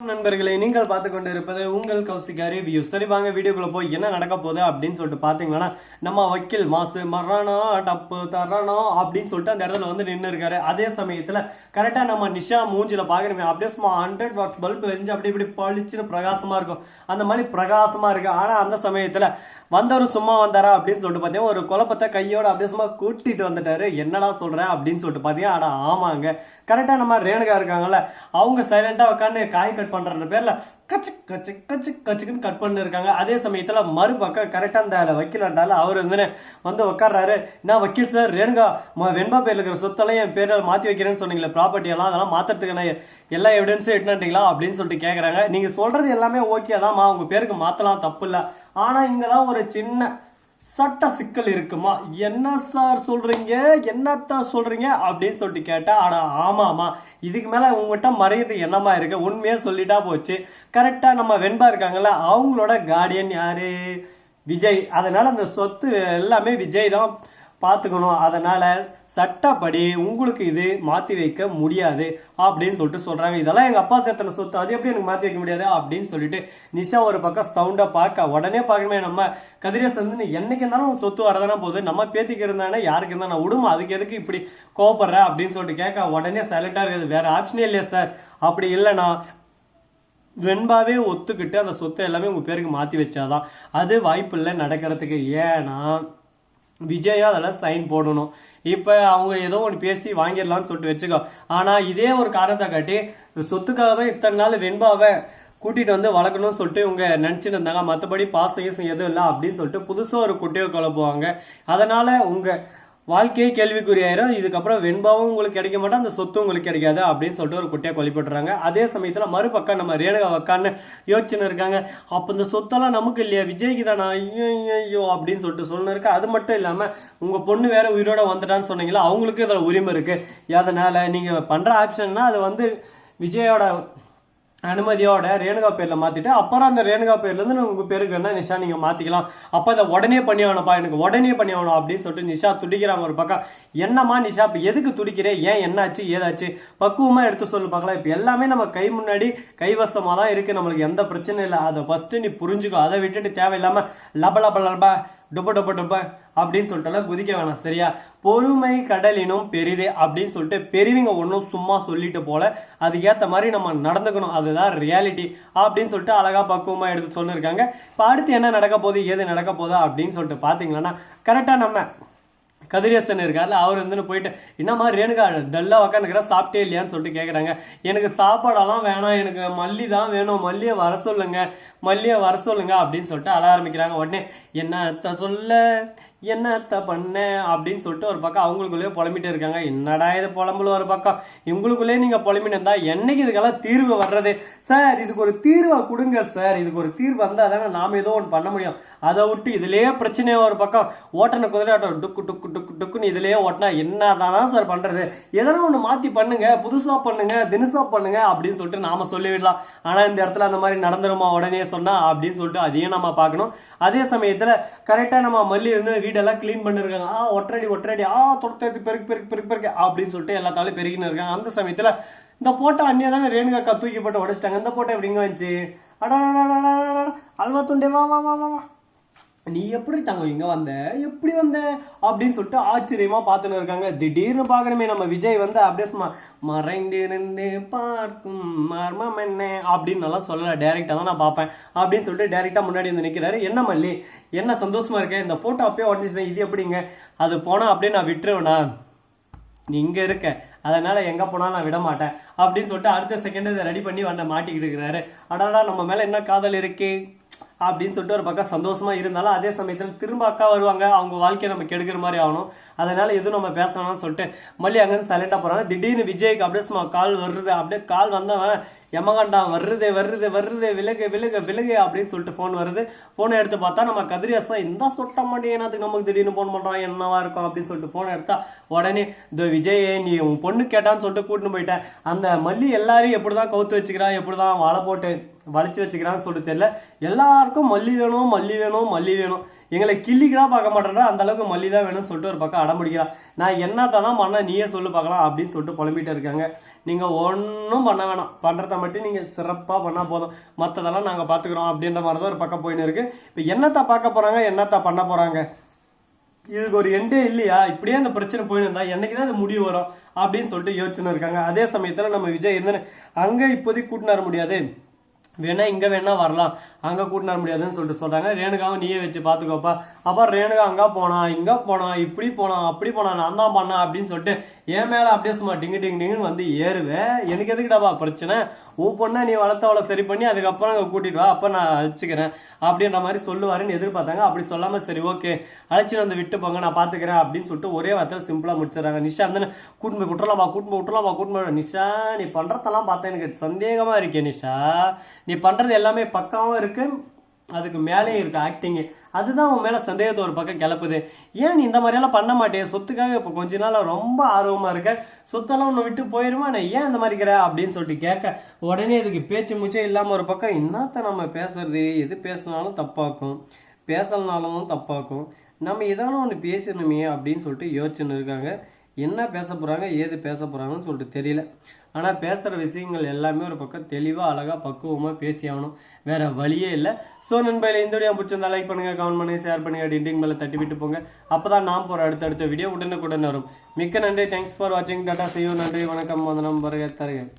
நண்பர்களே நீங்கள் பார்த்து கொண்டு இருப்பது உங்கள் கௌசிகா ரிவ்யூ சரி வாங்க வீடியோக்குள்ள போய் என்ன நடக்க போகுது அப்படின்னு சொல்லிட்டு பாத்தீங்கன்னா நம்ம வக்கீல் மாசு மரணா டப்பு தரணா அப்படின்னு சொல்லிட்டு அந்த இடத்துல வந்து நின்று இருக்காரு. அதே சமயத்துல கரெக்டா நம்ம நிஷா மூஞ்சில பாக்கணுமே அப்படியே சும்மா ஹண்ட்ரட் வாட்ஸ் பல்ப் வெஞ்சு அப்படி இப்படி பளிச்சுன்னு பிரகாசமா இருக்கும். அந்த மாதிரி பிரகாசமா இருக்கு. ஆனா அந்த சமயத்துல வந்தவர் சும்மா வந்தாரா அப்படின்னு சொல்லிட்டு பார்த்தீங்கன்னா ஒரு குழப்பத்தை கையோட அப்படியே சும்மா கூட்டிட்டு வந்துட்டாரு. என்னடா சொல்ற அப்படின்னு சொல்லிட்டு பார்த்தீங்கன்னா ஆடா ஆமாங்க. கரெக்டாக நம்ம ரேணுகா இருக்காங்கல்ல அவங்க சைலண்டாக உட்காந்து காய் கட் பண்ணுற பேரில் கச்சு கச்சு கச்சு கச்சுக்குன்னு கட் பண்ணிருக்காங்க. அதே சமயத்தில் மறுபக்கம் கரெக்டாக அந்த வக்கீலாண்டால அவர் வந்து வந்து உட்கார்றாரு நான் வக்கீல் சார் ரேணுகா ம- வெண்பா பேர் இருக்கிற சொத்தெல்லாம் என் பேரில் மாற்றி வைக்கிறேன்னு சொன்னீங்களே ப்ராப்பர்ட்டி எல்லாம் அதெல்லாம் மாத்துறதுக்கு நான் எல்லா எவிடன்ஸும் எட்டுனாட்டீங்களா அப்படின்னு சொல்லிட்டு கேட்குறாங்க நீங்கள் சொல்கிறது எல்லாமே ஓகே தான்மா. உங்கள் பேருக்கு மாற்றலாம் தப்பு ஆனால் இங்கே தான் ஒரு சின்ன சட்ட சிக்கல் இருக்குமா? என்ன சார் சொல்றீங்க? என்னத்தான் சொல்றீங்க? அப்படின்னு சொல்லிட்டு கேட்டா அட ஆமாமா இதுக்கு மேல உங்ககிட்ட மறையது என்னமா இருக்கு? உண்மையே சொல்லிட்டா போச்சு. கரெக்டா நம்ம வெண்பா இருக்காங்கல்ல அவங்களோட கார்டியன் யாரு? விஜய். அதனால அந்த சொத்து எல்லாமே விஜய் தான். பார்த்துக்கணும். அதனால சட்டப்படி உங்களுக்கு இது மாத்தி வைக்க முடியாது அப்படின்னு சொல்லிட்டு சொல்றாங்க. இதெல்லாம் எங்க அப்பா சேர்த்தன சொத்து. அது எப்படி எனக்கு மாத்தி வைக்க முடியாது அப்படின்னு சொல்லிட்டு நிஷா ஒரு பக்கம் சவுண்டா பார்க்க உடனே பார்க்கணுமே நம்ம. கதிரேசன் வந்து என்னைக்கு இருந்தாலும் சொத்து வரதானே போகுது. நம்ம பேத்திக்கு இருந்தானே யாருக்கு இருந்தாலும் நான் விடுமா? அதுக்கு எதுக்கு இப்படி கோவப்படுற அப்படின்னு சொல்லிட்டு கேட்க உடனே சைலண்டா இருக்குது. வேற ஆப்ஷனே இல்லையா சார் அப்படி இல்லைனா வெண்பாவே ஒத்துக்கிட்டு அந்த சொத்தை எல்லாமே உங்க பேருக்கு மாத்தி வச்சாதான். அது வாய்ப்பு இல்லை நடக்கிறதுக்கு. ஏன்னா விஜயா அதெல்லாம் சைன் போடணும். இப்போ அவங்க ஏதோ ஒன்று பேசி வாங்கிடலாம்னு சொல்லிட்டு வச்சுக்கோ. ஆனால் இதே ஒரு காரணத்தை காட்டி சொத்துக்காக தான் இத்தனை நாள் வெண்பாவை கூட்டிகிட்டு வந்து வளர்க்கணும்னு சொல்லிட்டு இவங்க நினச்சிட்டு இருந்தாங்க. மற்றபடி பாசம் எதுவும் இல்லை அப்படின்னு சொல்லிட்டு புதுசாக ஒரு குட்டியை குழப்புவாங்க. அதனால் உங்கள் வாழ்க்கையே கேள்விக்குறியாயிரும். இதுக்கப்புறம் வெண்பாவும் உங்களுக்கு கிடைக்க மாட்டா அந்த சொத்தும் உங்களுக்கு கிடைக்காது அப்படின்னு சொல்லிட்டு ஒரு குட்டியை கொலைப்பட்டுறாங்க அதே சமயத்தில் மறுபக்கம் நம்ம ரேணுகா உக்கான்னு யோசிச்சுன்னு இருக்காங்க. அப்போ இந்த சொத்தெல்லாம் நமக்கு இல்லையா? விஜய்க்கு தானா? ஐயோ ஐயோ, அப்படின்னு சொல்லிட்டு சொல்லணும் இருக்கு அது மட்டும் இல்லாமல் உங்கள் பொண்ணு வேற உயிரோட வந்துட்டான்னு சொன்னீங்களா அவங்களுக்கும் இதில் உரிமை இருக்குது அதனால் நீங்கள் பண்ணுற ஆப்ஷன்னா அது வந்து விஜயோட அனுமதியோட ரேணுகா பேரில் மாற்றிட்டு அப்புறம் அந்த ரேணுகா பேர்லேருந்து உங்கள் பேருக்கு வேணா நிஷா நீங்கள் மாற்றிக்கலாம் அப்போ அதை உடனே பண்ணி ஆகணும்ப்பா எனக்கு உடனே பண்ணி ஆகணும் அப்படின்னு சொல்லிட்டு நிஷா துடிக்கிறாங்க ஒரு பக்கம். என்னம்மா நிஷா இப்போ எதுக்கு துடிக்கிறேன் ஏன் என்னாச்சு ஏதாச்சு? பக்குவமாக எடுத்து சொல்லு பார்க்கலாம். இப்போ எல்லாமே நம்ம கை முன்னாடி கைவசமாக தான் இருக்குது நம்மளுக்கு எந்த பிரச்சனையும் இல்லை. அதை ஃபஸ்ட்டு நீ புரிஞ்சுக்கோ. அதை விட்டுட்டு தேவையில்லாமல் லப லப லப டுப்ப டொப்ப டொப்ப அப்படின்னு சொல்லிட்டுலாம் குதிக்க வேணாம் சரியா? பொறுமை கடலினும் பெரிது அப்படின்னு சொல்லிட்டு பெரியவங்க ஒன்றும் சும்மா சொல்லிட்டு போல. அதுக்கேற்ற மாதிரி நம்ம நடந்துக்கணும். அதுதான் ரியாலிட்டி அப்படின்னு சொல்லிட்டு அழகா பக்குவமாக எடுத்து சொல்லியிருக்காங்க இப்போ அடுத்து என்ன நடக்க போகுது ஏது நடக்க போதா அப்படின்னு சொல்லிட்டு பார்த்தீங்கன்னா கரெக்டாக நம்ம கதிரேசன் இருக்கார்ல அவர் வந்து போயிட்டு என்னம்மா ரேணுகா டல்லா உக்காந்துக்கிற சாப்பிட்டே இல்லையான்னு சொல்லிட்டு கேட்குறாங்க எனக்கு சாப்பாடெல்லாம் வேணாம் எனக்கு மல்லி தான் வேணும் மல்லியை வர சொல்லுங்க மல்லியை வர சொல்லுங்க அப்படின்னு சொல்லிட்டு அல ஆரம்பிக்கிறாங்க. உடனே என்னத்த சொல்ல என்னத்த பண்ண அப்படின்னு சொல்லிட்டு ஒரு பக்கம் அவங்களுக்குள்ளேயே புலம்பிட்டு இருக்காங்க. என்னடா இது புலம்புல ஒரு பக்கம். இவங்களுக்குள்ளேயே நீங்கள் புலம்பிட்டு இருந்தா என்னைக்கு இதுக்கெல்லாம் தீர்வு வர்றது? சார் இதுக்கு ஒரு தீர்வை கொடுங்க சார். இதுக்கு ஒரு தீர்வு வந்தால் தானே நாம் ஏதோ ஒன்று பண்ண முடியும். அதை விட்டு இதுலேயே பிரச்சனையாக ஒரு பக்கம். ஓட்டனை குதிரை ஆட்டம் டுக்கு டுக்கு டுக்கு டுக்குன்னு இதுலேயே ஓட்டினா என்னதான் சார் பண்ணுறது எதனா ஒன்று மாற்றி பண்ணுங்க. புதுசாக பண்ணுங்க. தினசாக பண்ணுங்க அப்படின்னு சொல்லிட்டு நாம் சொல்லிவிடலாம். ஆனால் இந்த இடத்துல அந்த மாதிரி நடந்துருமா உடனே சொன்னா அப்படின்னு சொல்லிட்டு அதையும் நம்ம பார்க்கணும். அதே சமயத்தில் கரெக்டாக நம்ம மல்லி இருந்து வீடெல்லாம் க்ளீன் பண்ணிருக்காங்க. ஆ ஒற்றடி ஒற்றடி. ஆ தொடுத்து பெருக்கு பெருக்கு பெருக்கு பெருக்கு அப்படின்னு சொல்லிட்டு எல்லாத்தாலும் பெருகின்னு இருக்காங்க. அந்த சமயத்துல இந்த போட்டோ அண்ணியா தானே ரேணுகா தூக்கி போட்டு உடைச்சிட்டாங்க. இந்த போட்டோ எப்படிங்க வந்துச்சு? அடா அல்வா துண்டே வா வா வா வா. நீ எப்படி தங்க இங்க வந்த? எப்படி வந்த? அப்படின்னு சொல்லிட்டு ஆச்சரியமா பார்த்துன்னு இருக்காங்க. திடீர்னு பார்க்கணுமே நம்ம விஜய் வந்து அப்படியே சும்மா மறைந்திருந்து பார்க்கும் மர்மம் என்ன? அப்படின்னு நல்லா சொல்லல. டேரெக்டாக தான் நான் பார்ப்பேன். அப்படின்னு சொல்லிட்டு டேரெக்டாக முன்னாடி வந்து நிக்கிறாரு. என்ன மல்லி? என்ன சந்தோஷமா இருக்க? இந்த போட்டோ அப்பயே உடஞ்சிச்சு இது எப்படிங்க? அது போனா அப்படியே நான் விட்டுருவேனா நீ இங்க இருக்க. அதனால எங்க போனாலும் நான் விட மாட்டேன் அப்படின்னு சொல்லிட்டு அடுத்த செகண்ட் இதை ரெடி பண்ணி வந்த மாட்டிக்கிட்டு இருக்கிறாரு. அடாடா நம்ம மேல என்ன காதல் இருக்கு? அப்படின்னு சொல்லிட்டு ஒரு பக்கம் சந்தோஷமா இருந்தாலும் அதே சமயத்தில் திரும்ப அக்கா வருவாங்க. அவங்க வாழ்க்கையை நம்ம கெடுக்கிற மாதிரி ஆகணும். அதனால எதுவும் நம்ம பேசணும்னு சொல்லிட்டு மல்லி அங்கேருந்து சைலண்டா போறாங்க. திடீர்னு விஜய்க்கு அப்படியே சும்மா கால் வருது. அப்படியே கால் வந்தவன் யமகாண்டா வருது வருது வருது விலகு விலகு விலகு அப்படின்னு சொல்லிட்டு ஃபோன் வருது. ஃபோனை எடுத்து பார்த்தா நம்ம கதிரியாஸ் தான் இந்த சொட்ட மாட்டேன் நமக்கு திடீர்னு ஃபோன் பண்றான் என்னவா இருக்கும் அப்படின்னு சொல்லிட்டு ஃபோன் எடுத்தா உடனே இந்த விஜய் நீ உன் பொண்ணு கேட்டான்னு சொல்லிட்டு கூட்டின்னு போயிட்டேன் அந்த மல்லி எல்லாரையும் எப்படிதான் கவுத்து வச்சுக்கிறா எப்படிதான் வாழை போட்டு வளைச்சு வச்சுக்கிறான்னு சொல்லிட்டு தெரியல. எல்லாருக்கும் மல்லி வேணும் மல்லி வேணும் மல்லி வேணும். எங்களை கிள்ளிக்கிடா பார்க்க மாட்டேன்றா அந்த அளவுக்கு மல்லி தான் வேணும்னு சொல்லிட்டு ஒரு பக்கம் அடம்பிடிக்கிறான் நான் என்னத்தான் தான் பண்ண நீயே சொல்லு பார்க்கலாம் அப்படின்னு சொல்லிட்டு புலம்பிட்டு இருக்காங்க. நீங்கள் ஒன்றும் பண்ண வேணாம். பண்ணுறத மட்டும் நீங்கள் சிறப்பாக பண்ணால் போதும். மற்றதெல்லாம் நாங்கள் பார்த்துக்குறோம் அப்படின்ற மாதிரி தான் ஒரு பக்கம் போயின்னு இருக்கு. இப்போ என்னத்தா பார்க்க போகிறாங்க என்னத்தா பண்ண போகிறாங்க இதுக்கு ஒரு எண்டே இல்லையா? இப்படியே அந்த பிரச்சனை போயிருந்தா என்னைக்கு தான் அது முடிவு வரும் அப்படின்னு சொல்லிட்டு யோசிச்சுன்னு இருக்காங்க. அதே சமயத்தில் நம்ம விஜய் இருந்தேன் அங்கே இப்போதைக்கு கூட்டின்னு வர முடியாது. வேணா இங்க வேணா வரலாம். அங்க கூட்டி வர முடியாதுன்னு சொல்லிட்டு சொல்றாங்க. ரேணுகாவை நீயே வச்சு பாத்துக்கோப்பா அப்புறம் ரேணுகா அங்க போனா இங்க போனா இப்படி போனா அப்படி போனா நான் தான் பண்ணேன் அப்படின்னு சொல்லிட்டு என் மேல அப்படியே சும்மா டிங்கு டிங்கு டிங்குன்னு வந்து ஏறுவேன் எனக்கு எதுக்குடாப்பா பிரச்சனை? ஓ பொண்ணை நீ வளர்த்தவளை சரி பண்ணி அதுக்கப்புறம் அங்க கூட்டிட்டு வா. அப்ப நான் அழைச்சிக்கிறேன். அப்படின்ற மாதிரி சொல்லுவாருன்னு எதிர்பார்த்தாங்க. அப்படி சொல்லாம சரி ஓகே. அழைச்சிட்டு வந்து விட்டு போங்க நான் பாத்துக்கிறேன் அப்படின்னு சொல்லிட்டு ஒரே வார்த்தை சிம்பிளா முடிச்சிடறாங்க. நிஷா வந்து கூட்டிட்டு போய் விட்டுறலாமா கூட்டிட்டு போய் விட்டுறலாமா கூட்டிட்டு போய். நிஷா நீ பண்றதெல்லாம் பார்த்தா எனக்கு சந்தேகமா இருக்கே நிஷா. நீ பண்ணுறது எல்லாமே பக்காவும் இருக்கு அதுக்கு மேலேயும் இருக்கு ஆக்டிங்கு அதுதான் உன் மேலே சந்தேகத்தை ஒரு பக்கம் கிளப்புது. ஏன் நீ இந்த மாதிரியெல்லாம் பண்ண மாட்டேன் சொத்துக்காக இப்போ கொஞ்ச நாள் ரொம்ப ஆர்வமாக இருக்க. சொத்தெல்லாம் ஒன்று விட்டு போயிருமா? நான் ஏன் இந்த மாதிரி இருக்கிற? அப்படின்னு சொல்லிட்டு கேட்க உடனே இதுக்கு பேச்சு மூச்சே இல்லாமல் ஒரு பக்கம் என்னத்த நம்ம பேசுறது? எது பேசினாலும் தப்பாக்கும். பேசலனாலும் தப்பாக்கும். நம்ம ஏதானும் ஒன்று பேசணுமே அப்படின்னு சொல்லிட்டு யோசிச்சுன்னு இருக்காங்க. என்ன பேச போகிறாங்க ஏது பேச போகிறாங்கன்னு சொல்லிட்டு தெரியல. ஆனால் பேசுகிற விஷயங்கள் எல்லாமே ஒரு பக்கம் தெளிவாக அழகாக பக்குவமாக பேசி ஆகணும். வேறு வழியே இல்லை. ஸோ நண்பர்களே இந்த வீடியோ பிடிச்சிருந்தா லைக் பண்ணுங்க கமெண்ட் பண்ணுங்கள் ஷேர் பண்ணுங்க டிண்டிங் மேலே தட்டி விட்டு போங்க. அப்போ தான் நான் போகிற அடுத்தடுத்த வீடியோ உடனுக்குடன் வரும். மிக்க நன்றி. தேங்க்ஸ் ஃபார் வாட்சிங் டாட்டா செய்யும் நன்றி வணக்கம். வந்தனம் வருக தருகிறேன்